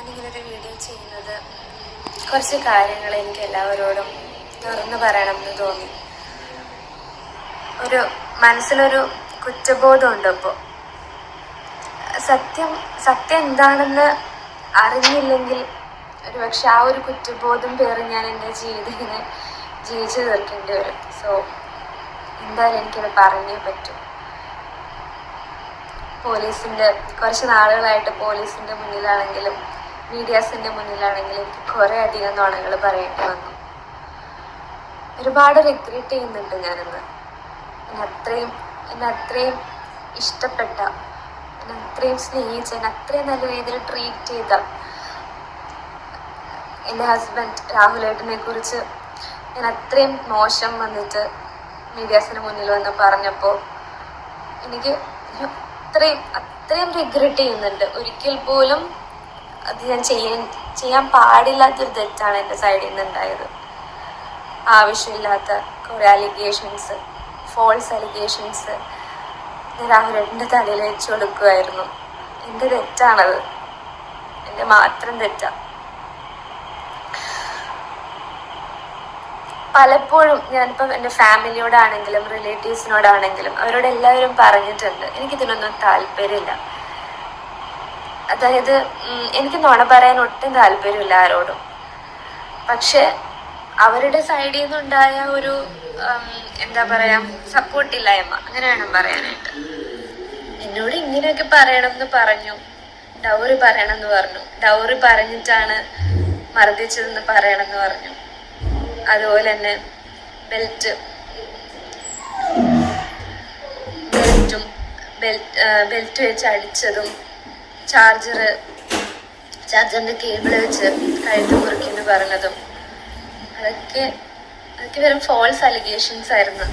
ഞാനിങ്ങനൊരു video ചെയ്യുന്നത് കുറച്ച് കാര്യങ്ങൾ എനിക്ക് എല്ലാവരോടും തുറന്നു പറയണം എന്ന് തോന്നി. ഒരു മനസ്സിലൊരു കുറ്റബോധമുണ്ട് ഇപ്പോൾ സത്യം സത്യം എന്താണെന്ന് അറിഞ്ഞില്ലെങ്കിൽ ഒരു പക്ഷെ ആ ഒരു കുറ്റബോധം പേറി ഞാൻ എന്റെ ജീവിതത്തിനെ ജീവിച്ചു തീർക്കേണ്ടി വരും. സോ എന്തായാലും എനിക്കത് പറഞ്ഞേ പറ്റും. പോലീസിന്റെ കുറച്ച് നാളുകളായിട്ട് പോലീസിന്റെ മുന്നിലാണെങ്കിലും മീഡിയാസിന്റെ മുന്നിലാണെങ്കിൽ എനിക്ക് കുറേ അധികം നുണകൾ പറയേണ്ടി വന്നു. ഒരുപാട് റിഗ്രറ്റ് ചെയ്യുന്നുണ്ട് ഞാനിന്ന്. എന്നെ അത്രയും എന്നെ അത്രയും ഇഷ്ടപ്പെട്ട എന്നെ അത്രയും സ്നേഹിച്ച എന്നെ അത്രയും നല്ല രീതിയിൽ ട്രീറ്റ് ചെയ്ത എന്റെ ഹസ്ബൻഡ് രാഹുലേട്ടനെ കുറിച്ച് ഞാൻ അത്രയും മോശം വന്നിട്ട് മീഡിയാസിന് മുന്നിൽ വന്ന് പറഞ്ഞപ്പോൾ എനിക്ക് അത്രയും അത്രയും റിഗ്രറ്റ് ചെയ്യുന്നുണ്ട്. ഒരിക്കൽ പോലും അത് ഞാൻ ചെയ്യാൻ ചെയ്യാൻ പാടില്ലാത്തൊരു തെറ്റാണ് എന്റെ സൈഡിൽ നിന്ന് ഉണ്ടായത് ആവശ്യമില്ലാത്ത കുറേ അലിഗേഷൻസ് ഫോൾസ് അലിഗേഷൻസ് ഞാൻ രാഹുലേട്ടന്റെ തലയിൽ വെച്ച് കൊടുക്കുമായിരുന്നു എന്റെ തെറ്റാണത്. എന്റെ മാത്രം തെറ്റാ. പലപ്പോഴും ഞാനിപ്പം എന്റെ ഫാമിലിയോടാണെങ്കിലും റിലേറ്റീവ്സിനോടാണെങ്കിലും അവരോട് എല്ലാവരും പറഞ്ഞിട്ടുണ്ട്. എനിക്കിതിനൊന്നും താല്പര്യമില്ല. അതായത് എനിക്ക് നുണ പറയാൻ ഒട്ടും താല്പര്യമില്ല ആരോടും. പക്ഷെ അവരുടെ സൈഡിൽ നിന്നുണ്ടായ ഒരു എന്താ പറയാ സപ്പോർട്ടില്ലായ്മ അങ്ങനെ വേണം പറയാനായിട്ട്. എന്നോട് ഇങ്ങനെയൊക്കെ പറയണം എന്ന് പറഞ്ഞു. ഡൗറി പറയണം എന്ന് പറഞ്ഞു. ഡൗറി പറഞ്ഞിട്ടാണ് മർദ്ദിച്ചതെന്ന് പറയണം എന്ന് പറഞ്ഞു. അതുപോലെ തന്നെ ബെൽറ്റ് ബെൽറ്റും ബെൽറ്റ് ബെൽറ്റ് വെച്ച് അടിച്ചതും ചാർജർ ചാർജറിന്റെ കേബിൾ വെച്ച് കഴുത്ത് മുറിക്കുന്നു പറഞ്ഞതും. അതൊക്കെ അതൊക്കെ വെറും ഫോൾസ് അലിഗേഷൻസ് ആയിരുന്നു.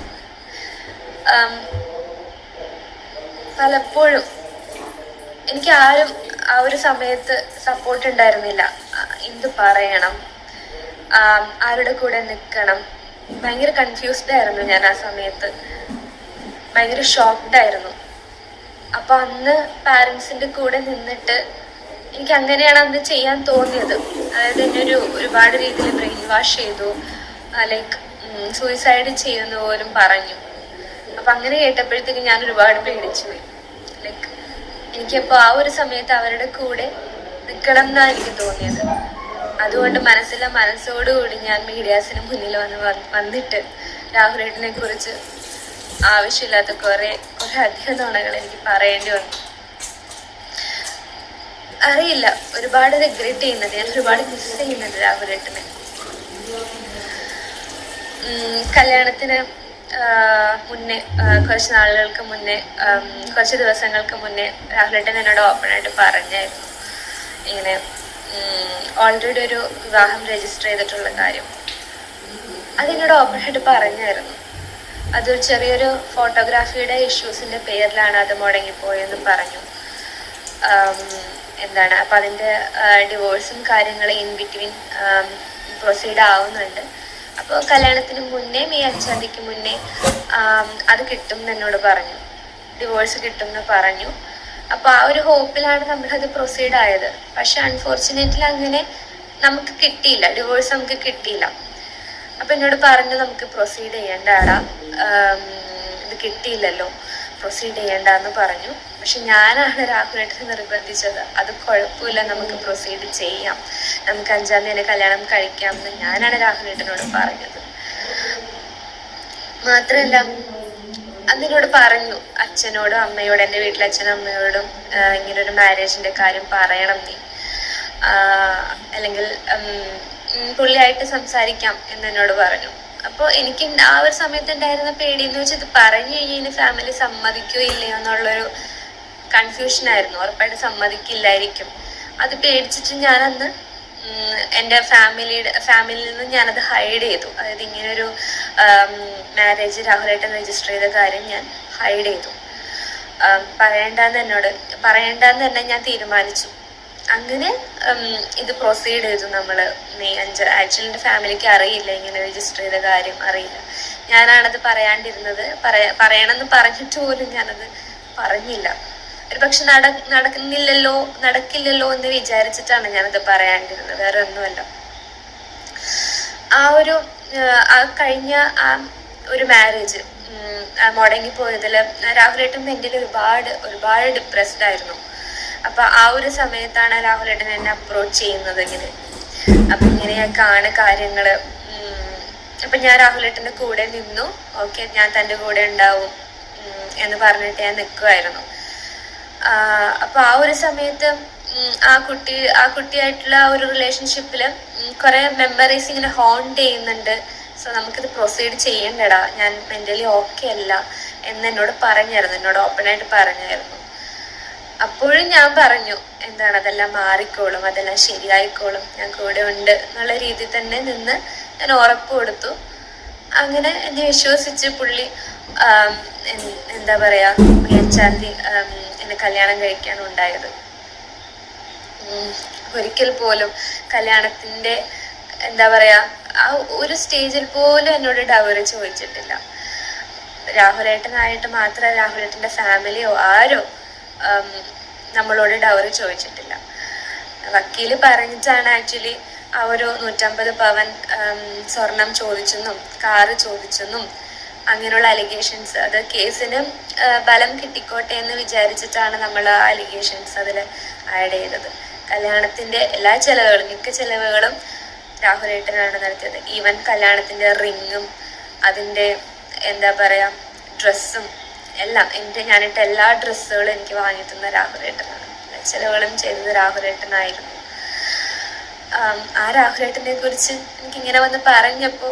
പലപ്പോഴും എനിക്ക് ആരും ആ ഒരു സമയത്ത് സപ്പോർട്ട് ഉണ്ടായിരുന്നില്ല. എന്ത് പറയണം? ആരുടെ കൂടെ നിൽക്കണം? ഭയങ്കര കൺഫ്യൂസ്ഡ് ആയിരുന്നു ഞാൻ ആ സമയത്ത്. ഭയങ്കര ഷോക്ക്ഡ് ആയിരുന്നു. അപ്പൊ അന്ന് പാരൻസിന്റെ കൂടെ നിന്നിട്ട് എനിക്ക് അങ്ങനെയാണ് അന്ന് ചെയ്യാൻ തോന്നിയത്. അതായത് എന്നെ ഒരു ഒരുപാട് രീതിയിൽ ബ്രെയിൻ വാഷ് ചെയ്തു ലൈക്ക് സൂയിസൈഡ് ചെയ്യുന്ന പോലും പറഞ്ഞു. അപ്പൊ അങ്ങനെ കേട്ടപ്പോഴത്തേക്ക് ഞാൻ ഒരുപാട് പേടിച്ചു പോയി. ലൈക്ക് എനിക്കപ്പോൾ ആ ഒരു സമയത്ത് അവരുടെ കൂടെ നിൽക്കണം എന്നാണ് എനിക്ക് തോന്നിയത്. അതുകൊണ്ട് മനസ്സിലെ മനസ്സോടുകൂടി ഞാൻ മീഡിയാസിന് മുന്നിൽ വന്ന് വന്നിട്ട് രാഹുലേട്ടനെ കുറിച്ച് ആവശ്യമില്ലാത്ത കുറെ കുറെ അധിക തവണകൾ എനിക്ക് പറയേണ്ടി വന്നു. അറിയില്ല ഒരുപാട് റിഗ്രറ്റ് ചെയ്യുന്നത് ഞാൻ ഒരുപാട് മിസ് ചെയ്യുന്നത് രാഹുലേട്ടനെ കല്യാണത്തിന് മുന്നേ കുറച്ച് നാളുകൾക്ക് മുന്നേ കുറച്ച് ദിവസങ്ങൾക്ക് മുന്നേ രാഹുലേട്ടൻ എന്നോട് ഓപ്പണായിട്ട് പറഞ്ഞായിരുന്നു. ഇങ്ങനെ ഓൾറെഡി ഒരു വിവാഹം രജിസ്റ്റർ ചെയ്തിട്ടുള്ള കാര്യം. അതെന്നോട് ഓപ്പണായിട്ട് പറഞ്ഞായിരുന്നു. അതൊരു ചെറിയൊരു ഫോട്ടോഗ്രാഫിയുടെ ഇഷ്യൂസിന്റെ പേരിലാണ് അത് മുടങ്ങിപ്പോയെന്ന് പറഞ്ഞു. എന്താണ് അപ്പൊ അതിന്റെ ഡിവോഴ്സും കാര്യങ്ങളും ഇൻ ബിറ്റ്വീൻ പ്രൊസീഡ് ആവുന്നുണ്ട്. അപ്പോൾ കല്യാണത്തിന് മുന്നേ മെയ് അഞ്ചാം മുന്നേ അത് കിട്ടും എന്ന് എന്നോട് പറഞ്ഞു. ഡിവോഴ്സ് കിട്ടും എന്ന് പറഞ്ഞു. അപ്പോൾ ആ ഒരു ഹോപ്പിലാണ് നമ്മളത് പ്രൊസീഡ് ആയത്. പക്ഷെ അൺഫോർച്ചുനേറ്റ്ലി അങ്ങനെ നമുക്ക് കിട്ടിയില്ല. ഡിവോഴ്സ് നമുക്ക് കിട്ടിയില്ല. അപ്പൊ എന്നോട് പറഞ്ഞു നമുക്ക് പ്രൊസീഡ് ചെയ്യണ്ടാടാ ഇത് കിട്ടിയില്ലല്ലോ. പ്രൊസീഡ് ചെയ്യണ്ടെന്ന് പറഞ്ഞു. പക്ഷെ ഞാനാണ് രാഹുലേട്ടനെ നിർബന്ധിച്ചത്. അത് കുഴപ്പമില്ല നമുക്ക് പ്രൊസീഡ് ചെയ്യാം. നമുക്ക് അഞ്ചാം തീയതി കല്യാണം കഴിക്കാം എന്ന് ഞാനാണ് രാഹുലേട്ടനോട് പറഞ്ഞത്. മാത്രമല്ല അതിനോട് പറഞ്ഞു അച്ഛനോടും അമ്മയോടും എന്റെ വീട്ടിലെ അച്ഛനും അമ്മയോടും ഇങ്ങനൊരു മാരേജിന്റെ കാര്യം പറയണം നീ. അല്ലെങ്കിൽ പുള്ളിയായിട്ട് സംസാരിക്കാം എന്ന് എന്നോട് പറഞ്ഞു. അപ്പോൾ എനിക്ക് ആ ഒരു സമയത്ത് ഉണ്ടായിരുന്ന പേടി എന്ന് വെച്ചാൽ ഇത് പറഞ്ഞു കഴിഞ്ഞാൽ ഫാമിലി സമ്മതിക്കോ ഇല്ലയോ എന്നുള്ളൊരു കൺഫ്യൂഷൻ ആയിരുന്നു. ഉറപ്പായിട്ട് സമ്മതിക്കില്ലായിരിക്കും. അത് പേടിച്ചിട്ട് ഞാനന്ന് എന്റെ ഫാമിലിയുടെ ഫാമിലിയിൽ നിന്ന് ഞാനത് ഹൈഡ് ചെയ്തു. അതായത് ഇങ്ങനൊരു മാരേജ് രാഹുലായിട്ട് രജിസ്റ്റർ ചെയ്ത കാര്യം ഞാൻ ഹൈഡ് ചെയ്തു. പറയണ്ടാന്ന് എന്നോട് പറയണ്ടെന്ന് തന്നെ ഞാൻ തീരുമാനിച്ചു. അങ്ങനെ ഇത് പ്രൊസീഡ് ചെയ്തു നമ്മൾ മെയ് അഞ്ച് ആക്ച്വലി എന്റെ ഫാമിലിക്ക് അറിയില്ല ഇങ്ങനെ രജിസ്റ്റർ ചെയ്ത കാര്യം അറിയില്ല. ഞാനാണത് പറയാണ്ടിരുന്നത്. പറയാ പറയണമെന്ന് പറഞ്ഞിട്ട് പോലും ഞാനത് പറഞ്ഞില്ല. ഒരു പക്ഷെ നട നടക്കുന്നില്ലല്ലോ നടക്കില്ലല്ലോ എന്ന് വിചാരിച്ചിട്ടാണ് ഞാനത് പറയാണ്ടിരുന്നത്. വേറെ ഒന്നുമല്ല. ആ ഒരു ആ കഴിഞ്ഞ ആ ഒരു മാരേജ് മുടങ്ങിപ്പോയതിൽ രാഹുലേട്ടൻ എന്റെ ഒരുപാട് ഒരുപാട് ഡിപ്രസ്ഡ് ആയിരുന്നു. അപ്പൊ ആ ഒരു സമയത്താണ് രാഹുലേട്ടൻ എന്നെ അപ്രോച്ച് ചെയ്യുന്നത് ഇങ്ങനെ. അപ്പൊ ഇങ്ങനെയൊക്കെയാണ് കാര്യങ്ങൾ അപ്പൊ ഞാൻ രാഹുലേട്ടന്റെ കൂടെ നിന്നു. ഓക്കെ ഞാൻ തന്റെ കൂടെ ഉണ്ടാവും എന്ന് പറഞ്ഞിട്ട് ഞാൻ നിൽക്കുമായിരുന്നു അപ്പൊ ആ ഒരു സമയത്ത് ആ കുട്ടി ആ കുട്ടിയായിട്ടുള്ള ആ ഒരു റിലേഷൻഷിപ്പിൽ കുറെ മെമ്മറീസ് ഇങ്ങനെ ഹോണ്ട് ചെയ്യുന്നുണ്ട്. സോ നമുക്കിത് പ്രൊസീഡ് ചെയ്യണ്ടടാ. ഞാൻ മെന്റലി ഓക്കെ അല്ല എന്ന് എന്നോട് പറഞ്ഞായിരുന്നു. എന്നോട് ഓപ്പൺ ആയിട്ട് പറഞ്ഞായിരുന്നു. അപ്പോഴും ഞാൻ പറഞ്ഞു എന്താണ്? അതെല്ലാം മാറിക്കോളും അതെല്ലാം ശരിയായിക്കോളും. ഞാൻ കൂടെ ഉണ്ട് എന്നുള്ള രീതിയിൽ തന്നെ നിന്ന് ഞാൻ ഉറപ്പ് കൊടുത്തു. അങ്ങനെ എന്നെ വിശ്വസിച്ച് പുള്ളി എന്താ പറയാ മേച്ചാന്തി എന്നെ കല്യാണം കഴിക്കാണ് ഉണ്ടായത്. ഒരിക്കൽ പോലും കല്യാണത്തിന്റെ എന്താ പറയാ ആ ഒരു സ്റ്റേജിൽ പോലും എന്നോട് ഡവറി ചോദിച്ചിട്ടില്ല. രാഹുലേട്ടനായിട്ട് മാത്രമല്ല രാഹുലേട്ടന്റെ ഫാമിലിയോ ആരോ നമ്മളോട് ഡൗറി ചോദിച്ചിട്ടില്ല. വക്കീൽ പറഞ്ഞിട്ടാണ് ആക്ച്വലി ആ ഒരു നൂറ്റമ്പത് പവൻ സ്വർണം ചോദിച്ചെന്നും കാറ് ചോദിച്ചെന്നും അങ്ങനെയുള്ള അലിഗേഷൻസ് അത് കേസിന് ബലം കിട്ടിക്കോട്ടെ എന്ന് വിചാരിച്ചിട്ടാണ് നമ്മൾ ആ അലിഗേഷൻസ് അതിൽ ആഡ് ചെയ്തത്. കല്യാണത്തിന്റെ എല്ലാ ചെലവുകളും മിക്ക ചെലവുകളും രാഹുൽ ഏട്ടനാണ് നടത്തിയത്. ഈവൻ കല്യാണത്തിന്റെ റിങ്ങും അതിന്റെ എന്താ പറയാ ഡ്രസ്സും എല്ലാം എന്റെ ഞാനിട്ട എല്ലാ ഡ്രസ്സുകളും എനിക്ക് വാങ്ങി തന്ന രാഹുലേട്ടനാണ് ചിലവുകളും ചെയ്തത് രാഹുലേട്ടനായിരുന്നു ആം, രാഹുലേട്ടനെ കുറിച്ച് എനിക്ക് ഇങ്ങനെ വന്ന് പറഞ്ഞപ്പോ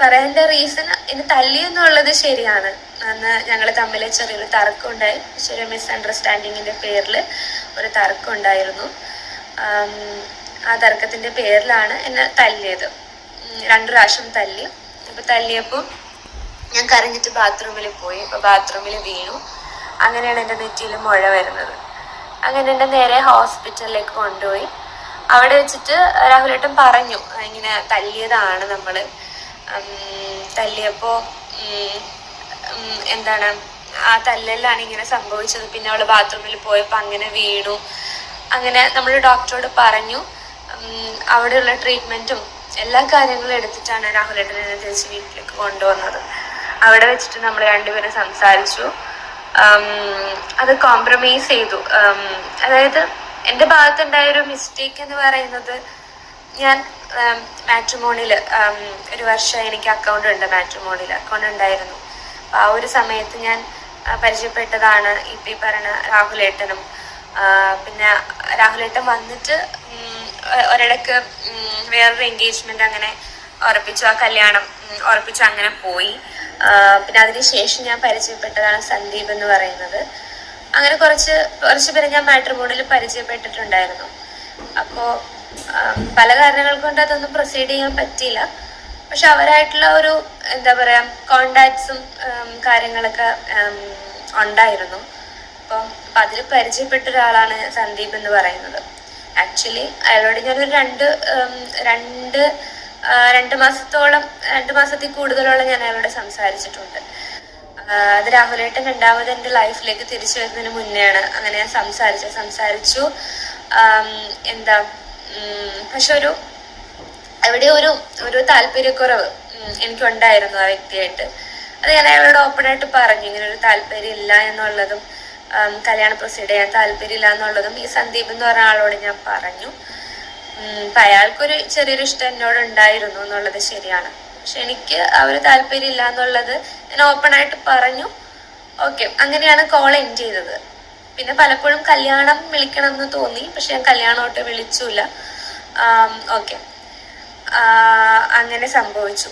പറയേണ്ട റീസൺ എന്നെ തല്ലി എന്നുള്ളത് ശരിയാണ്. അന്ന് ഞങ്ങൾ തമ്മിൽ ചെറിയൊരു തർക്കം ഉണ്ടായി ചെറിയ മിസ്അണ്ടർസ്റ്റാൻഡിങ്ങിന്റെ പേരിൽ ഒരു തർക്കം ഉണ്ടായിരുന്നു ആ തർക്കത്തിന്റെ പേരിലാണ് എന്നെ തല്ലിയത്. രണ്ടു പ്രാവശ്യം തല്ലി. അപ്പൊ തല്ലിയപ്പോൾ ഞാൻ കരഞ്ഞിട്ട് ബാത്റൂമിൽ പോയി. അപ്പൊ ബാത്റൂമിൽ വീണു. അങ്ങനെയാണ് എന്റെ നെറ്റിയിൽ മുഴ വരുന്നത്. അങ്ങനെ എന്റെ നേരെ ഹോസ്പിറ്റലിലേക്ക് കൊണ്ടുപോയി. അവിടെ വെച്ചിട്ട് രാഹുലേട്ടൻ പറഞ്ഞു ഇങ്ങനെ തല്ലിയതാണ് നമ്മൾ. തല്ലിയപ്പോൾ എന്താണ് ആ തല്ലലാണ് ഇങ്ങനെ സംഭവിച്ചത്. പിന്നെ അവൾ ബാത്റൂമിൽ പോയപ്പോ അങ്ങനെ വീണു. അങ്ങനെ നമ്മൾ ഡോക്ടറോട് പറഞ്ഞു അവിടെയുള്ള ട്രീറ്റ്മെന്റും എല്ലാ കാര്യങ്ങളും എടുത്തിട്ടാണ് രാഹുലേട്ടൻ എന്നെ തിരിച്ച് വീട്ടിലേക്ക് കൊണ്ടുവന്നത്. അവിടെ വെച്ചിട്ട് നമ്മൾ രണ്ടുപേരും സംസാരിച്ചു. അത് കോംപ്രമൈസ് ചെയ്തു. അതായത് എന്റെ ഭാഗത്തുണ്ടായ ഒരു മിസ്റ്റേക്ക് എന്ന് പറയുന്നത് ഞാൻ മാട്രിമോണിയിൽ ഒരു വർഷം എനിക്ക് അക്കൗണ്ട് ഉണ്ട് മാട്രിമോണിയിൽ അക്കൗണ്ട് ഉണ്ടായിരുന്നു. ആ ഒരു സമയത്ത് ഞാൻ പരിചയപ്പെട്ടതാണ് ഇപ്പം ഈ പറയുന്ന രാഹുലേട്ടനും. പിന്നെ രാഹുലേട്ടൻ വന്നിട്ട് ഒരിടക്ക് വേറൊരു എൻഗേജ്മെന്റ് അങ്ങനെ ഉറപ്പിച്ചു. ആ കല്യാണം ഉറപ്പിച്ചു അങ്ങനെ പോയി. പിന്നെ അതിനുശേഷം ഞാൻ പരിചയപ്പെട്ടതാണ് സന്ദീപ് എന്ന് പറയുന്നത്. അങ്ങനെ കുറച്ച് കുറച്ച് പേരെ ഞാൻ മാട്രിമോണിയിൽ പരിചയപ്പെട്ടിട്ടുണ്ടായിരുന്നു. അപ്പോൾ പല കാരണങ്ങൾ കൊണ്ട് അതൊന്നും പ്രൊസീഡ് ചെയ്യാൻ പറ്റിയില്ല. പക്ഷെ അവരായിട്ടുള്ള ഒരു എന്താ പറയാ കോണ്ടാക്ട്സും കാര്യങ്ങളൊക്കെ ഉണ്ടായിരുന്നു. അപ്പം അപ്പൊ അതിൽ പരിചയപ്പെട്ട ഒരാളാണ് സന്ദീപ് എന്ന് പറയുന്നത്. ആക്ച്വലി അയാളോട് ഞാനൊരു രണ്ട് രണ്ട് രണ്ട് മാസത്തോളം രണ്ട് മാസത്തിൽ കൂടുതലോളം ഞാൻ അയാളോട് സംസാരിച്ചിട്ടുണ്ട്. അത് രാഹുലേട്ടൻ രണ്ടാമത് എന്റെ ലൈഫിലേക്ക് തിരിച്ചു വരുന്നതിന് മുന്നെയാണ് അങ്ങനെ ഞാൻ സംസാരിച്ചു. സംസാരിച്ചു എന്താ പക്ഷെ ഒരു അവിടെ ഒരു ഒരു താല്പര്യക്കുറവ് എനിക്കുണ്ടായിരുന്നു ആ വ്യക്തിയായിട്ട്. അത് ഞാൻ അയാളോട് ഓപ്പൺ ആയിട്ട് പറഞ്ഞു ഇങ്ങനെ ഒരു താല്പര്യം ഇല്ല എന്നുള്ളതും കല്യാണം പ്രൊസീഡ് ചെയ്യാൻ താല്പര്യം ഇല്ല എന്നുള്ളതും ഈ സന്ദീപ് എന്ന് പറഞ്ഞ ആളോട് ഞാൻ പറഞ്ഞു. ഉം, അപ്പൊ അയാൾക്കൊരു ചെറിയൊരു ഇഷ്ടം എന്നോട് ഉണ്ടായിരുന്നു എന്നുള്ളത് ശരിയാണ്. പക്ഷെ എനിക്ക് ആ ഒരു താല്പര്യം ഇല്ല എന്നുള്ളത് ഞാൻ ഓപ്പൺ ആയിട്ട് പറഞ്ഞു. ഓക്കെ അങ്ങനെയാണ് കോൾ എൻഡ് ചെയ്തത്. പിന്നെ പലപ്പോഴും കല്യാണം വിളിക്കണം എന്ന് തോന്നി പക്ഷെ ഞാൻ കല്യാണമായിട്ട് വിളിച്ചില്ല ഓക്കെ അങ്ങനെ സംഭവിച്ചു.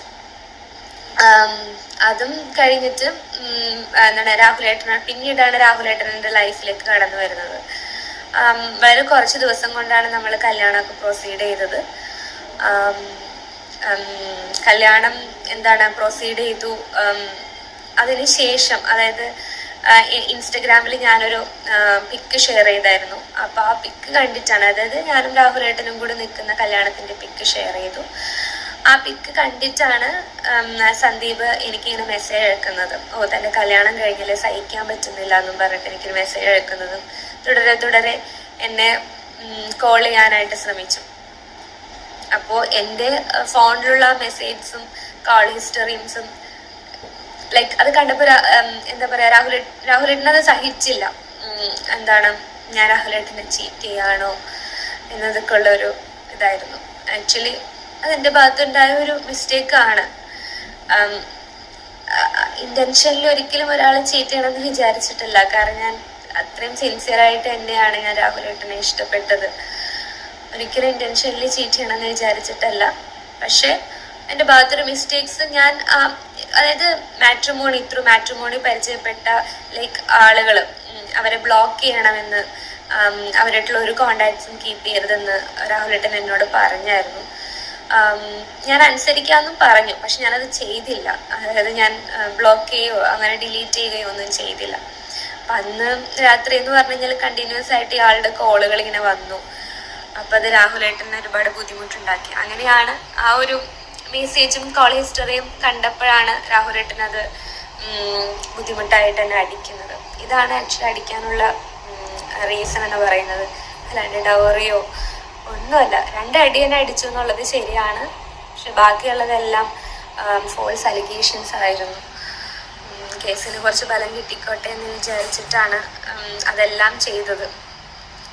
അതും കഴിഞ്ഞിട്ട് എന്താണ് രാഹുലേട്ടൻ പിന്നീടാണ് രാഹുലേട്ടൻ എന്റെ ലൈഫിലേക്ക് കടന്നു വരുന്നത്. വളരെ കുറച്ച് ദിവസം കൊണ്ടാണ് നമ്മൾ കല്യാണമൊക്കെ പ്രൊസീഡ് ചെയ്തത്. കല്യാണം എന്താണ് പ്രൊസീഡ് ചെയ്തു. ഉം, അതിന് ശേഷം അതായത് ഇൻസ്റ്റഗ്രാമിൽ ഞാനൊരു പിക്ക് ഷെയർ ചെയ്തായിരുന്നു. അപ്പൊ ആ പിക്ക് കണ്ടിട്ടാണ് അതായത് ഞാനും രാഹുലേട്ടനും കൂടെ നിൽക്കുന്ന കല്യാണത്തിന്റെ പിക്ക് ഷെയർ ചെയ്തു. ആ പിക്ക് കണ്ടിട്ടാണ് സന്ദീപ് എനിക്കിങ്ങനെ മെസ്സേജ് അയക്കുന്നത്. ഓ തന്റെ കല്യാണം കഴിഞ്ഞില്ലേ? സഹിക്കാൻ പറ്റുന്നില്ല എന്നും പറഞ്ഞിട്ട് എനിക്കൊരു മെസ്സേജ് അയക്കുന്നതും തുടരെ തുടരെ എന്നെ കോൾ ചെയ്യാനായിട്ട് ശ്രമിച്ചു. അപ്പോൾ എന്റെ ഫോണിലുള്ള മെസ്സേജ്സും കോൾ ഹിസ്റ്ററീംസും ലൈക്ക് അത് കണ്ടപ്പോൾ എന്താ പറയുക രാഹുൽ രാഹുലേട്ടനത് സഹിച്ചില്ല. എന്താണ് ഞാൻ രാഹുലേട്ടനെ ചീറ്റ് ചെയ്യാണോ എന്നതൊക്കെ ഉള്ളൊരു ഇതായിരുന്നു. ആക്ച്വലി അത് എന്റെ ഭാഗത്തുണ്ടായ ഒരു മിസ്റ്റേക്ക് ആണ്. ഇന്റൻഷനിൽ ഒരിക്കലും ഒരാൾ ചീറ്റ് ചെയ്യണമെന്ന് വിചാരിച്ചിട്ടില്ല. കാരണം ഞാൻ അത്രയും സിൻസിയർ ആയിട്ട് തന്നെയാണ് ഞാൻ രാഹുലേട്ടനെ ഇഷ്ടപ്പെട്ടത്. ഒരിക്കലും ഇന്റൻഷനിൽ ചീറ്റ് ചെയ്യണമെന്ന് വിചാരിച്ചിട്ടല്ല. പക്ഷേ എന്റെ ഭാഗത്തൊരു മിസ്റ്റേക്സ് ഞാൻ അതായത് മാട്രിമോണി ത്രൂ മാട്രിമോണി പരിചയപ്പെട്ട ലൈക്ക് ആളുകൾ അവരെ ബ്ലോക്ക് ചെയ്യണമെന്ന് അവരായിട്ടുള്ള ഒരു കോണ്ടാക്ട്സും കീപ്പ് ചെയ്യരുതെന്ന് രാഹുലേട്ടൻ എന്നോട് പറഞ്ഞായിരുന്നു. ഞാൻ അനുസരിക്കാമെന്നും പറഞ്ഞു. പക്ഷെ ഞാനത് ചെയ്തില്ല. അതായത് ഞാൻ ബ്ലോക്ക് ചെയ്യുകയോ അങ്ങനെ ഡിലീറ്റ് ചെയ്യുകയോ ഒന്നും ചെയ്തില്ല. അപ്പം അന്ന് രാത്രി എന്ന് പറഞ്ഞു കഴിഞ്ഞാൽ കണ്ടിന്യൂസ് ആയിട്ട് ഇയാളുടെ കോളുകൾ ഇങ്ങനെ വന്നു. അപ്പം അത് രാഹുലേട്ടന് ഒരുപാട് ബുദ്ധിമുട്ടുണ്ടാക്കി. അങ്ങനെയാണ് ആ ഒരു മെസ്സേജും കോൾ ഹിസ്റ്ററിയും കണ്ടപ്പോഴാണ് രാഹുലേട്ടൻ അത് ബുദ്ധിമുട്ടായിട്ട് തന്നെ അടിക്കുന്നത്. ഇതാണ് ആക്ച്വലി അടിക്കാനുള്ള റീസൺ എന്ന് പറയുന്നത്. അല്ലാണ്ട് ഡവറിയോ ഒന്നുമല്ല. രണ്ടടി തന്നെ അടിച്ചു എന്നുള്ളത് ശരിയാണ്. പക്ഷെ ബാക്കിയുള്ളതെല്ലാം ഫോൾസ് അലിഗേഷൻസ് ആയിരുന്നു. കേസിന് കുറച്ച് ബലം കിട്ടിക്കോട്ടെ എന്ന് വിചാരിച്ചിട്ടാണ് അതെല്ലാം ചെയ്തത്.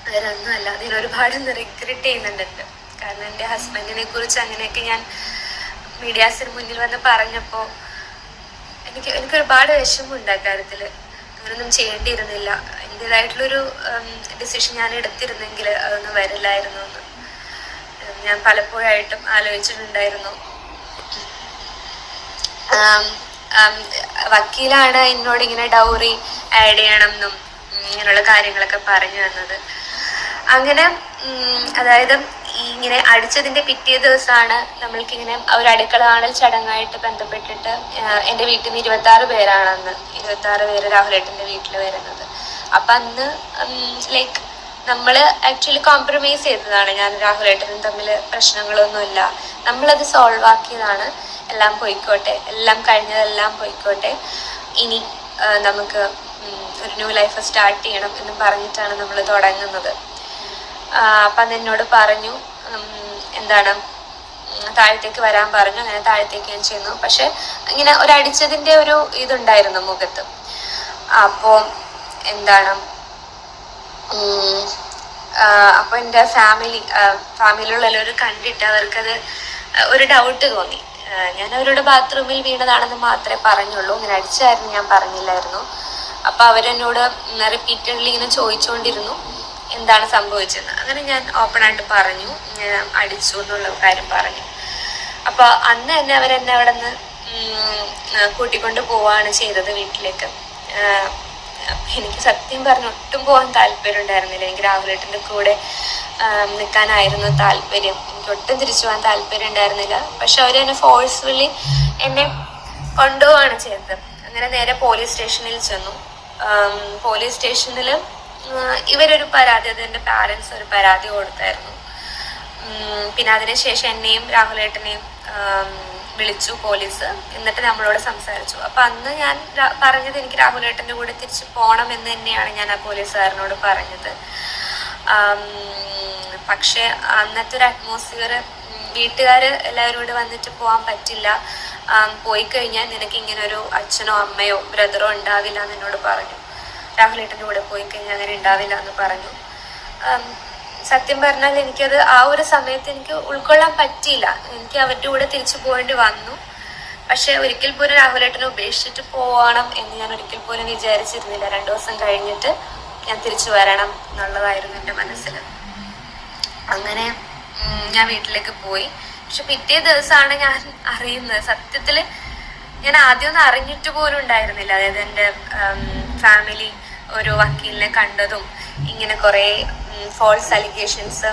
വേറൊന്നുമല്ല അതിന് ഒരുപാട് റിഗ്രറ്റ് ചെയ്യുന്നുണ്ട്. കാരണം എന്റെ ഹസ്ബൻഡിനെ കുറിച്ച് അങ്ങനെയൊക്കെ ഞാൻ മീഡിയാസിന് മുന്നിൽ വന്ന് പറഞ്ഞപ്പോൾ എനിക്ക് എനിക്ക് ഒരുപാട് വിഷമമുണ്ട് ആ കാര്യത്തിൽ അങ്ങനൊന്നും ചെയ്യേണ്ടിയിരുന്നില്ല. എന്റെതായിട്ടുള്ളൊരു ഡിസിഷൻ ഞാൻ എടുത്തിരുന്നെങ്കിൽ അതൊന്നും വരില്ലായിരുന്നു എന്ന്. ഞാൻ പലപ്പോഴായിട്ടും ആലോചിച്ചിട്ടുണ്ടായിരുന്നു. വക്കീലാണ് എന്നോട് ഇങ്ങനെ ഡൗറി ആഡ് ചെയ്യണം എന്നും ഇങ്ങനെയുള്ള കാര്യങ്ങളൊക്കെ പറഞ്ഞു തന്നത്. അങ്ങനെ അതായത് ഇങ്ങനെ അടിച്ചതിന്റെ പിറ്റേ ദിവസമാണ് നമ്മൾക്കിങ്ങനെ ഒരു അടുക്കള കാണൽ ചടങ്ങായിട്ട് ബന്ധപ്പെട്ടിട്ട് എന്റെ വീട്ടിൽ നിന്ന് ഇരുപത്തി ആറ് പേരാണ് അന്ന്. ഇരുപത്തി ആറ് പേര് രാഹുലേട്ടന്റെ വീട്ടിൽ വരുന്നത്. അപ്പൊ അന്ന് ലൈക്ക് നമ്മൾ ആക്ച്വലി കോംപ്രമൈസ് ചെയ്തതാണ്. ഞാൻ രാഹുലേട്ടനും തമ്മിൽ പ്രശ്നങ്ങളൊന്നുമില്ല. നമ്മളത് സോൾവ് ആക്കിയതാണ്. എല്ലാം പോയിക്കോട്ടെ എല്ലാം കഴിഞ്ഞതെല്ലാം പോയിക്കോട്ടെ. ഇനി നമുക്ക് ഒരു ന്യൂ ലൈഫ് സ്റ്റാർട്ട് ചെയ്യണം എന്ന് പറഞ്ഞിട്ടാണ് നമ്മൾ തുടങ്ങുന്നത്. അപ്പൊ എന്നോട് പറഞ്ഞു എന്താണ് താഴത്തേക്ക് വരാൻ പറഞ്ഞു അങ്ങനെ താഴത്തേക്ക് ഞാൻ ചെന്നു. പക്ഷെ ഇങ്ങനെ ഒരു ഒരു ഇതുണ്ടായിരുന്നു മുഖത്ത്. അപ്പോൾ എന്താണ് ഉം, ആ, അപ്പൊ എന്റെ ഫാമിലി ഫാമിലിയിലുള്ള എല്ലാവരും കണ്ടിട്ട് അവർക്കത് ഒരു ഡൗട്ട് തോന്നി. ഞാൻ അവരുടെ ബാത്റൂമിൽ വീണതാണെന്ന് മാത്രമേ പറഞ്ഞുള്ളൂ. ഇങ്ങനെ അടിച്ചായിരുന്നു ഞാൻ പറഞ്ഞില്ലായിരുന്നു. അപ്പൊ അവരെന്നോട് റിപ്പീറ്റഡ്ലി ഇങ്ങനെ ചോദിച്ചുകൊണ്ടിരുന്നു എന്താണ് സംഭവിച്ചെന്ന്. അങ്ങനെ ഞാൻ ഓപ്പൺ ആയിട്ട് പറഞ്ഞു. ഞാൻ അടിച്ചു എന്നുള്ള കാര്യം പറഞ്ഞു. അപ്പൊ അന്ന് തന്നെ അവരെന്നെ അവിടെ നിന്ന് കൂട്ടിക്കൊണ്ട് പോവാണ് ചെയ്തത് വീട്ടിലേക്ക്. എനിക്ക് സത്യം പറഞ്ഞ ഒട്ടും പോകാൻ താല്പര്യം ഉണ്ടായിരുന്നില്ല. എനിക്ക് രാഹുലേട്ടന്റെ കൂടെ നിൽക്കാനായിരുന്നു താല്പര്യം. എനിക്ക് ഒട്ടും തിരിച്ചു പോകാൻ താല്പര്യം ഉണ്ടായിരുന്നില്ല. പക്ഷെ അവർ എന്നെ ഫോഴ്സ്ഫുള്ളി എന്നെ കൊണ്ടുപോവാണ് ചെയ്തത്. അങ്ങനെ നേരെ പോലീസ് സ്റ്റേഷനിൽ ചെന്നു. പോലീസ് സ്റ്റേഷനിൽ ഇവരൊരു പരാതി അത് എന്റെ പാരൻസ് ഒരു പരാതി കൊടുത്തായിരുന്നു. പിന്നെ അതിനുശേഷം എന്നെയും രാഹുലേട്ടനെയും വിളിച്ചു പോലീസ്. എന്നിട്ട് നമ്മളോട് സംസാരിച്ചു. അപ്പൊ അന്ന് ഞാൻ പറഞ്ഞത് എനിക്ക് രാഹുലേട്ടന്റെ കൂടെ തിരിച്ചു പോണം എന്ന് തന്നെയാണ് ഞാൻ ആ പോലീസുകാരനോട് പറഞ്ഞത്. പക്ഷെ അന്നത്തെ ഒരു അറ്റ്മോസ്ഫിയർ വീട്ടുകാർ എല്ലാവരും കൂടെ വന്നിട്ട് പോകാൻ പറ്റില്ല. പോയി കഴിഞ്ഞാൽ നിനക്ക് ഇങ്ങനെ ഒരു അച്ഛനോ അമ്മയോ ബ്രദറോ ഉണ്ടാവില്ല എന്ന് എന്നോട് പറഞ്ഞു. രാഹുലേട്ടന്റെ കൂടെ പോയി കഴിഞ്ഞാൽ അങ്ങനെ ഉണ്ടാവില്ല എന്ന് പറഞ്ഞു. സത്യം പറഞ്ഞാൽ എനിക്കത് ആ ഒരു സമയത്ത് എനിക്ക് ഉൾക്കൊള്ളാൻ പറ്റിയില്ല. എനിക്ക് അവരുടെ കൂടെ തിരിച്ചു പോകേണ്ടി വന്നു. പക്ഷെ ഒരിക്കൽ പോലും രാഹുലേട്ടനെ ഉപേക്ഷിച്ചിട്ട് പോകണം എന്ന് ഞാൻ ഒരിക്കൽ പോലും വിചാരിച്ചിരുന്നില്ല. രണ്ടു ദിവസം കഴിഞ്ഞിട്ട് ഞാൻ തിരിച്ചു വരണം എന്നുള്ളതായിരുന്നു എന്റെ മനസ്സിൽ അങ്ങനെ ഞാൻ വീട്ടിലേക്ക് പോയി. പക്ഷെ പിറ്റേ ദിവസമാണ് ഞാൻ അറിയുന്നത്. സത്യത്തിൽ ഞാൻ ആദ്യമൊന്നും അറിഞ്ഞിട്ട് പോലും ഉണ്ടായിരുന്നില്ല. അതായത് എന്റെ ഫാമിലി ഒരു വക്കീലിനെ കണ്ടതും ഇങ്ങനെ കുറേ ഫോൾസ് അലിഗേഷൻസ്